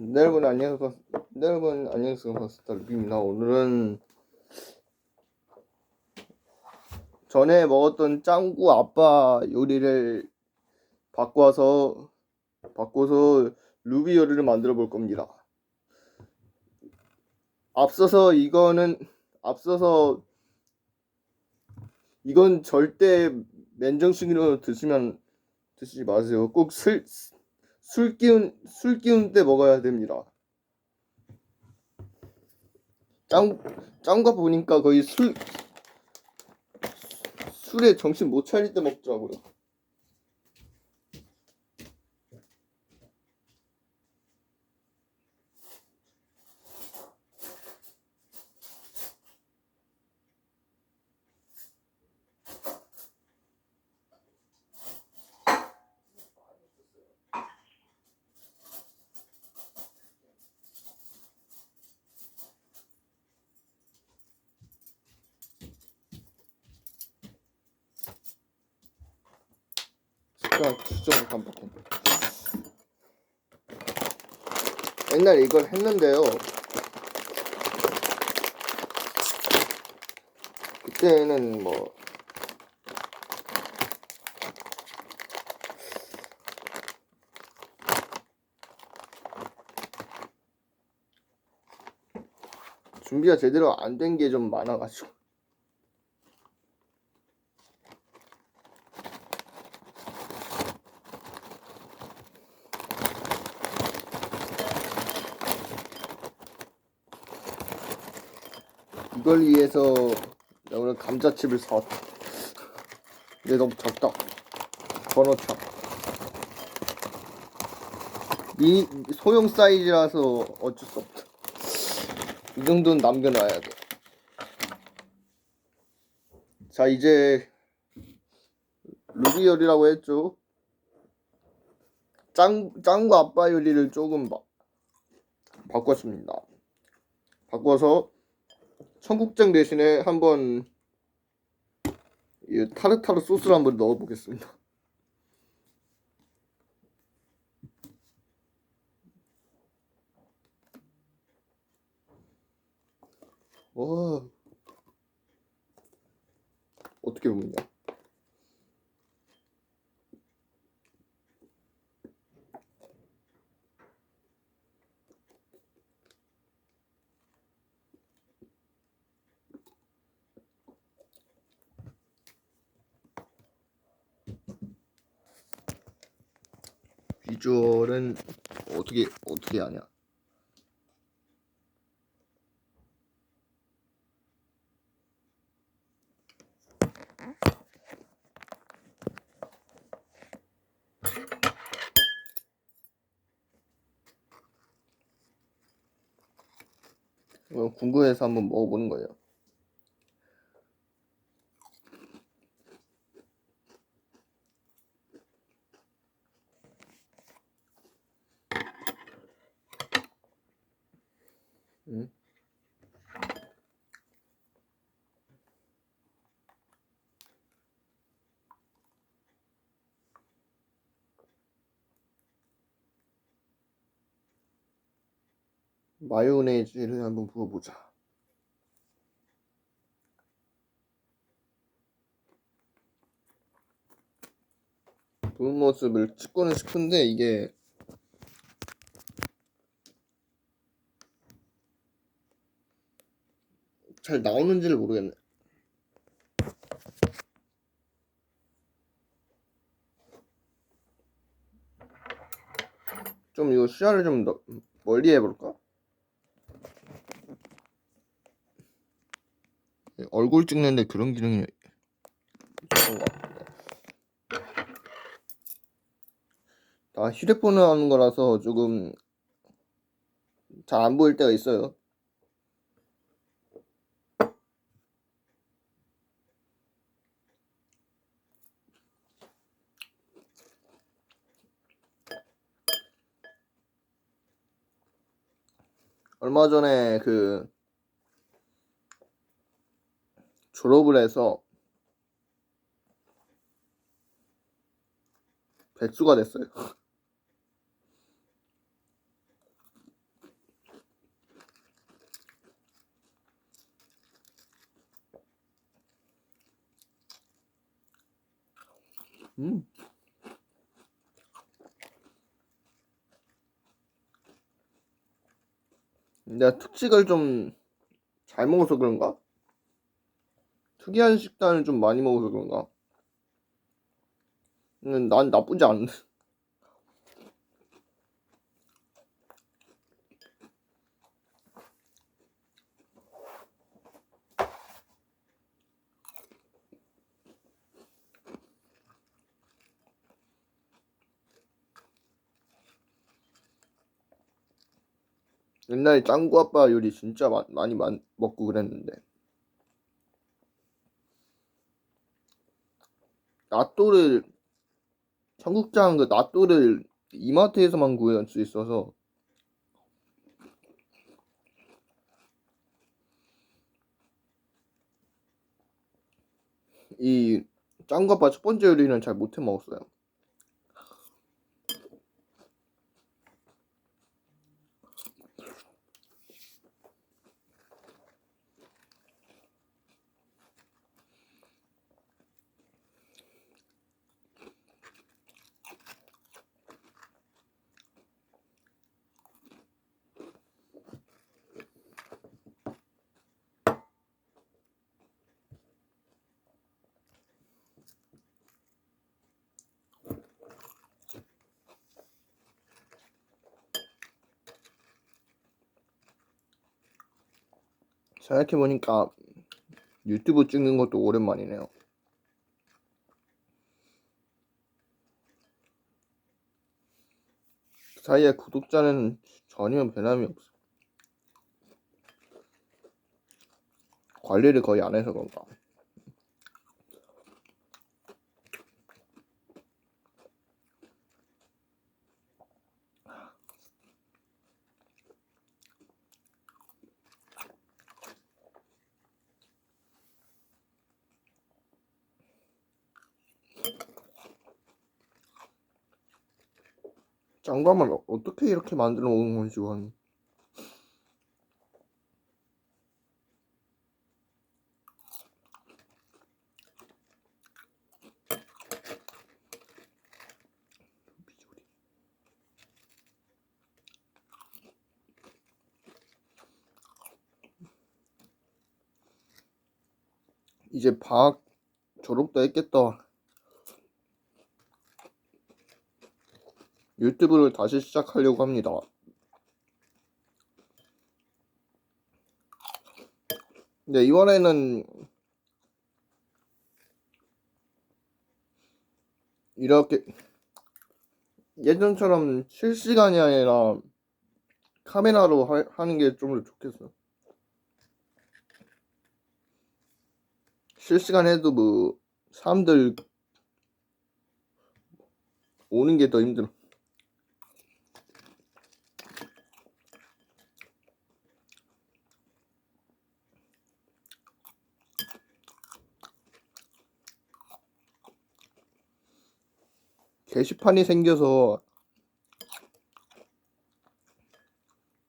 네, 여러분 안녕하세요. 네, 여러분 안녕하세요. 파스타 루비입니다. 오늘은 전에 먹었던 짱구 아빠 요리를 바꿔서 바꿔서 루비 요리를 만들어 볼 겁니다. 앞서서 이거는 앞서서 이건 절대 맨정신으로 드시면 드시지 마세요. 꼭술 술 기운 술 기운 때 먹어야 됩니다. 짱 짱과 보니까 거의 술 술에 정신 못 차릴 때 먹더라고요. 숟가락 수정을 깜빡했네. 옛날에 이걸 했는데요. 그때는 뭐 준비가 제대로 안 된 게 좀 많아가지고 이걸 위해서 오늘 감자칩을 사왔다. 근데 너무. 더 넣자. 미 소형 사이즈라서 어쩔 수 없다. 이 정도는 남겨놔야 돼. 자 이제 루비 요리라고 했죠. 짱 짱과 아빠 요리를 조금 바, 바꿨습니다. 바꿔서 청국장 대신에 한번 이 타르타르 소스를 한번 넣어보겠습니다. 와 어떻게 먹냐? 비주얼은 어떻게 어떻게 하냐? 궁금해서 한번 먹어보는 거예요. 음. 마요네즈를 한번 부어보자. 부은 모습을 찍고는 싶은데 이게 잘 나오는지를 모르겠네. 좀 이거 시야를 좀 더 멀리 해볼까? 얼굴 찍는데 그런 기능이. 다 휴대폰으로 하는 거라서 조금 잘 안 보일 때가 있어요. 얼마 전에 그 졸업을 해서 백수가 됐어요. 음. 내가 특식을 좀 잘 먹어서 그런가? 특이한 식단을 좀 많이 먹어서 그런가? 음, 난 나쁘지 않은데. 옛날에 짱구 아빠 요리 진짜 마- 많이 만- 먹고 그랬는데. 낫또를 청국장 그 낫또를 이마트에서만 구할 수 있어서 이 짱구 아빠 첫 번째 요리는 잘 못해 먹었어요. 생각해보니까 유튜브 찍는 것도 오랜만이네요. 그 사이에 구독자는 전혀 변함이 없어. 관리를 거의 안 해서 그런가. 짱구함을 어떻게 이렇게 만들어 먹는 건지 원. 이제 방학 졸업도 했겠다. 유튜브를 다시 시작하려고 합니다. 근데 이번에는 이렇게 예전처럼 실시간이 아니라 카메라로 하, 하는 게좀더 좋겠어. 실시간 해도 뭐 사람들 오는 게 더 힘들어. 게시판이 생겨서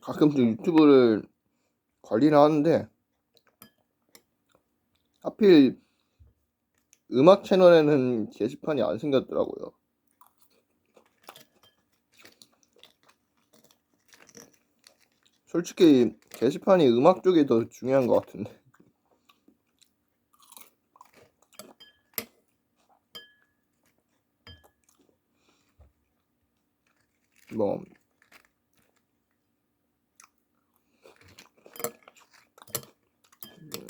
가끔씩 유튜브를 관리를 하는데 하필 음악 채널에는 게시판이 안 생겼더라고요. 솔직히 게시판이 음악 쪽이 더 중요한 것 같은데. 뭐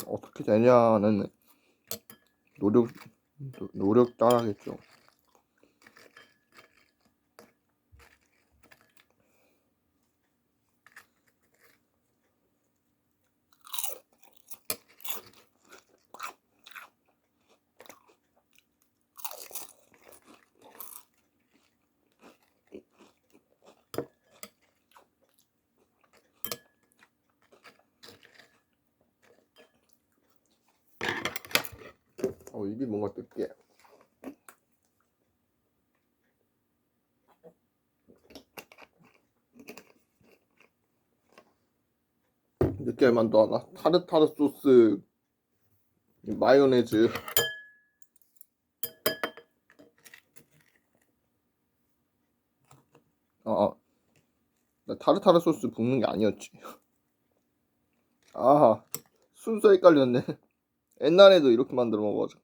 어떻게 되냐는 노력 노- 노력 따라겠죠. 어 입이 뭔가 뜯게. 느끼할 도 하나. 타르타르 소스 마요네즈. 아, 아. 나 타르타르 소스 붓는 게 아니었지. 아하. 순서 헷갈렸네. 옛날에도 이렇게 만들어 먹어가지고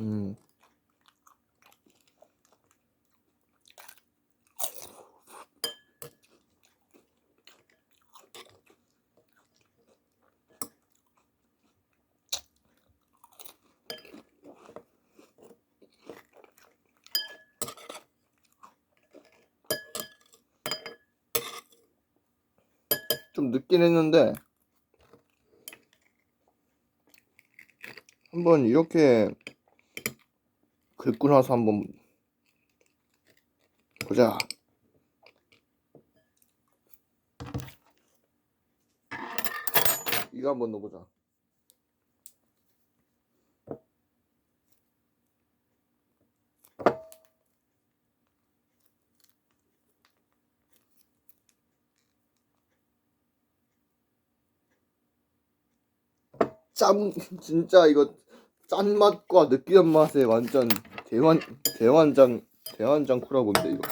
음. 좀 늦긴 했는데 한번 이렇게 긁고 나서 한번 보자. 이거 한번 넣어보자. 짠 진짜 이거 짠 맛과 느끼한 맛의 완전 대환 대환장 대환장 콜라보인데 이거.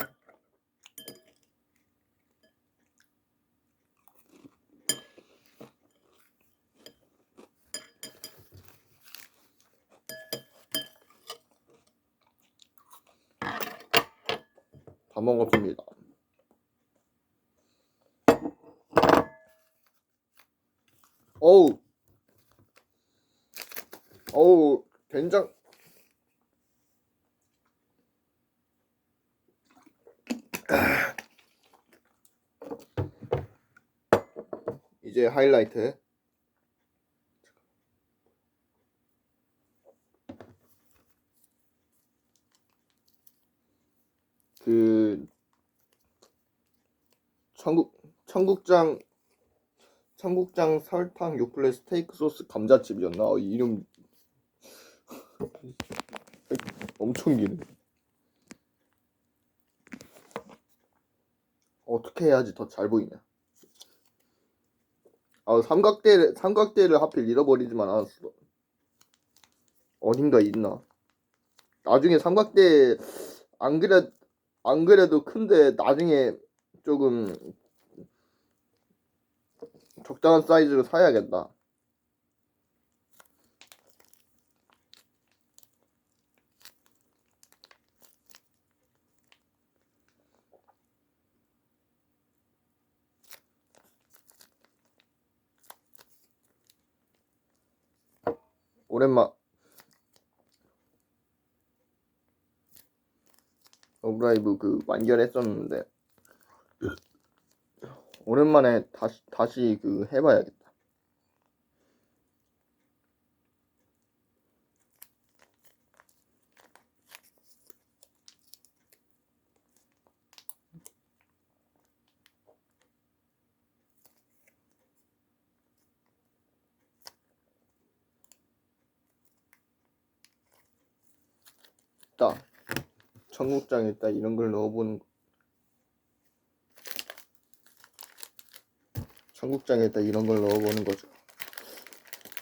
다 먹었습니다. 어우 어우 된장. 이제 하이라이트. 그 청국 청국장 청국장 설탕 요플레 스테이크 소스 감자칩이었나? 어, 이름 엄청 기네. 어떻게 해야지 더 잘 보이냐? 아 삼각대 삼각대를 하필 잃어버리지만 않았어. 어딘가 있나? 나중에 삼각대 안 그래 안 그래도 큰데 나중에 조금 적당한 사이즈로 사야겠다. 오랜만 러브라이브 그 완결했었는데 오랜만에 다시 다시 그 해봐야겠다. 딱 청국장에 딱 이런 걸 넣어보는 거. 청국장에 딱 이런 걸 넣어보는 거죠.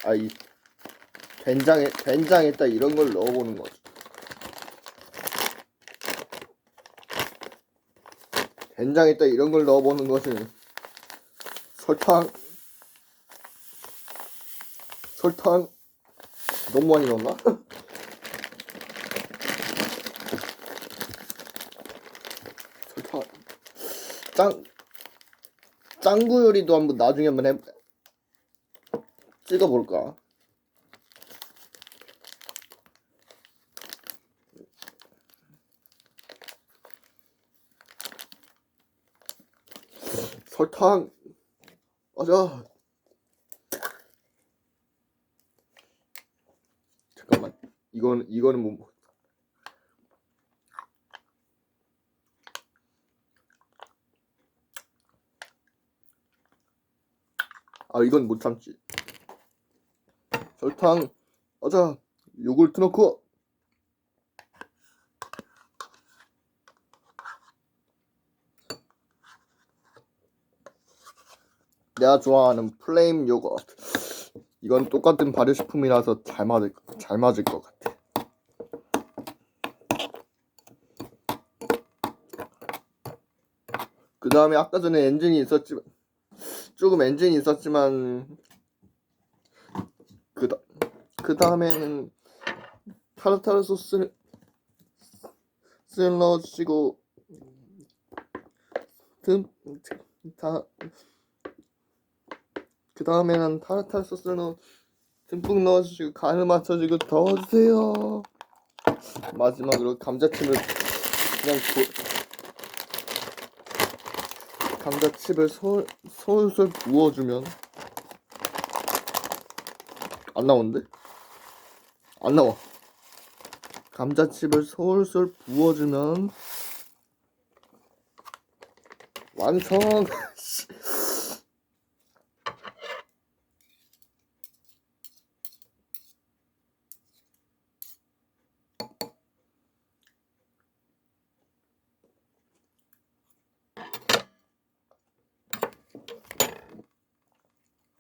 아 이 된장에 된장에 딱 이런 걸 넣어보는 거죠. 된장에 딱 이런 걸 넣어보는 것은 설탕 설탕 너무 많이 넣었나? 설탕 짱 짱구 요리도 한번 나중에 한번 해 찍어볼까? 설탕 맞아 잠깐만 이건 이거는 못 아 이건 못 참지. 설탕 맞아 요구르트 넣고. 내가 좋아하는 플레임 요거트. 이건 똑같은 발효식품이라서 잘 맞을, 잘 맞을 것 같아. 그 다음에 아까 전에 엔진이 있었지만 조금 엔진이 있었지만 그다 그 다음에는 타르타르 소스를 를 넣어주시고 그 다음에는 타르타르 소스를 넣어 듬뿍 넣어주시고 간을 맞춰주고 더워주세요. 마지막으로 감자칩을 그냥 부, 감자칩을 솔, 솔솔 부어주면 안 나오는데? 안 나와 감자칩을 솔솔 부어주면 완성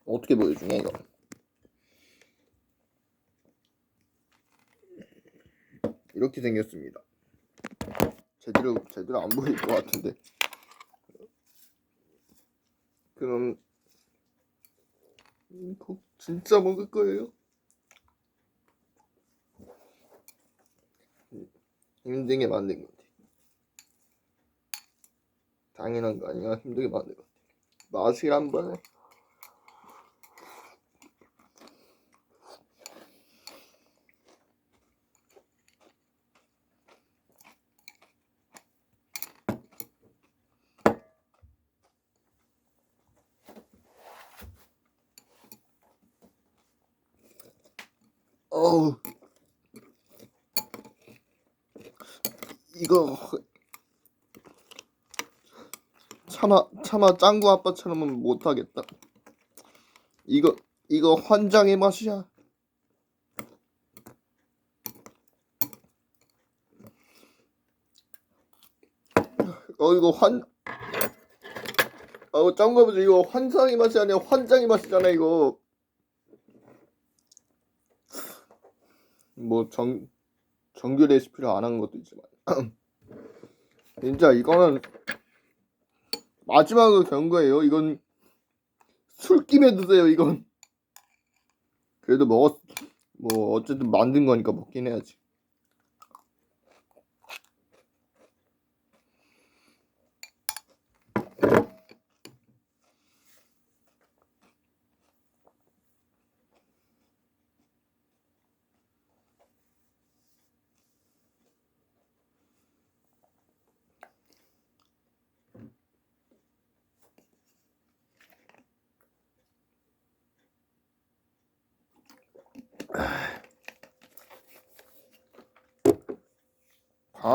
어떻게 보여주냐 이거. 이렇게 생겼습니다. 제대로 제대로 안 보일 것 같은데. 그럼 이거 진짜 먹을 거예요? 힘들게 만든 건데 당연한 거 아니야? 힘들게 만든 건데 맛을 한번 어우. 이거. 차마 차마 짱구 아빠처럼은 못하겠다. 이거 이거 환장의 맛이야. 어 이거 환 어, 짱구 아버지 이거 환상의 맛이 아니라 환장의 맛이잖아 이거 뭐 정 정규 레시피를 안 한 것도 있지만 진짜 이거는 마지막으로 된 거예요. 이건 술김에 드세요. 이건 그래도 먹었 뭐 어쨌든 만든 거니까 먹긴 해야지.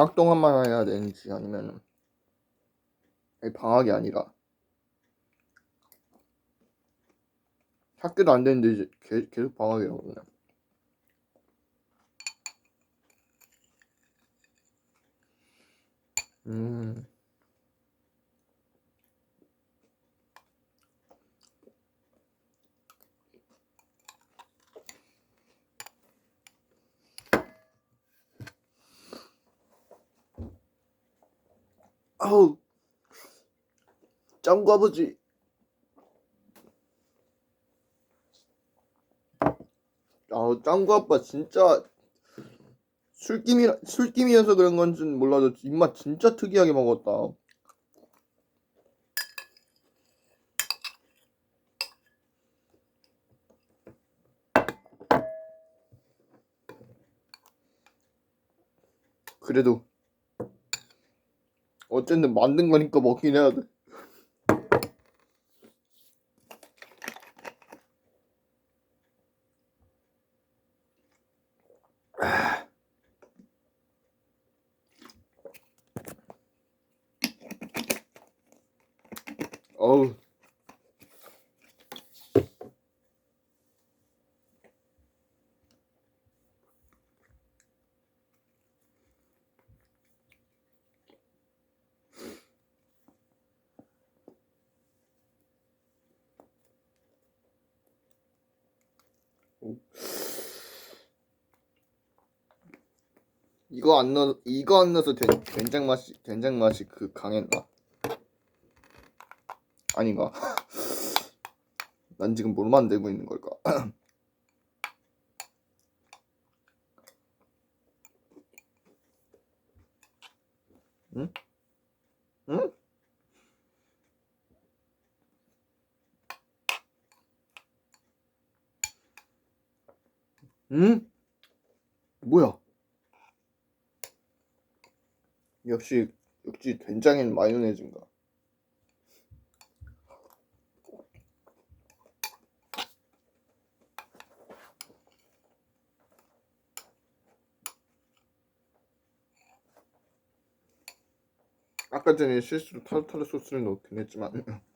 방학 동안만 해야 되는지 아니면 아니, 방학이 아니라 학교도 안 되는데 이제 계, 계속 방학이라고 그냥 음 아우 짱구 아버지 아우 짱구 아빠 진짜 술김이 술김이어서 그런 건지는 몰라도 입맛 진짜 특이하게 먹었다. 그래도 어쨌든 만든 거니까 먹긴 해야 돼. 어우. 이거 안 넣어 이거 안 넣어서 된, 된장 맛이 된장 맛이 그 강했나? 아닌가? 난 지금 뭘 만들고 있는 걸까? 응? 응? 응? 뭐야? 역시 역시 된장엔 마요네즈인가? 아까 전에 실수로 타르타르 소스를 넣긴 했지만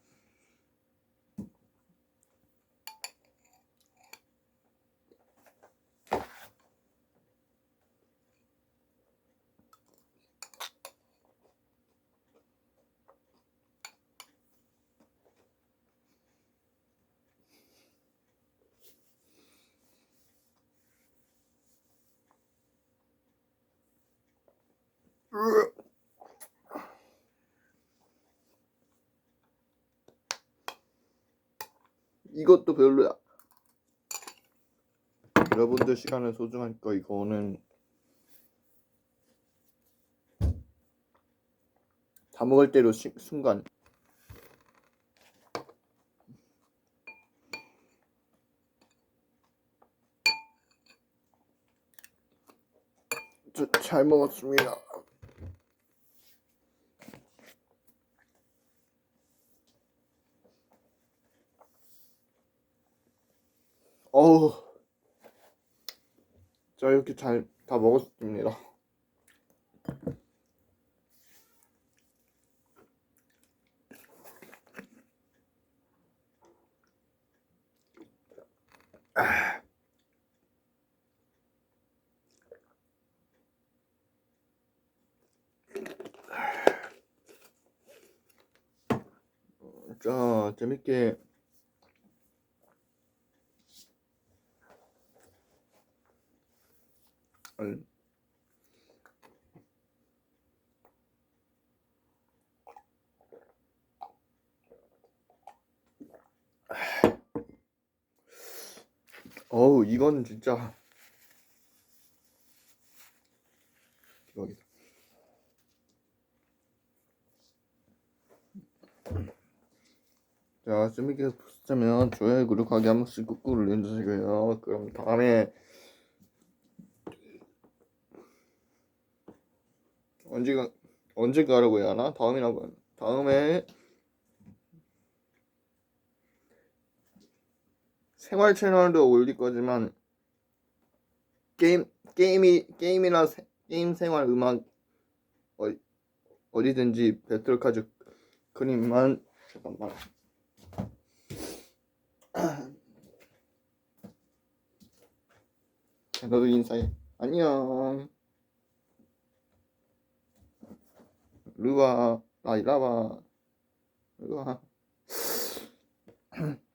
이것도 별로야. 여러분들 시간을 소중하니까 이거는 다 먹을 대로 시- 순간 저, 잘 먹었습니다. 어우, 자 이렇게 잘 다 먹었습니다. 자 재밌게 음. 어우 이건 진짜 대박이다. 자 재밌게 보셨다면 좋아요 구독하기 한 번씩 꾹꾹 눌러주시고요. 그럼 다음에 언제가 언제 가라고 해야 하나? 다음이라고? 다음에 생활 채널도 올릴 거지만 게임 게임이 게임이나 세- 게임 생활 음악 어, 어디든지 배틀카즈 그림만 잠깐만. 자, 너도 인사해. 안녕. 루아 아 이라바 루아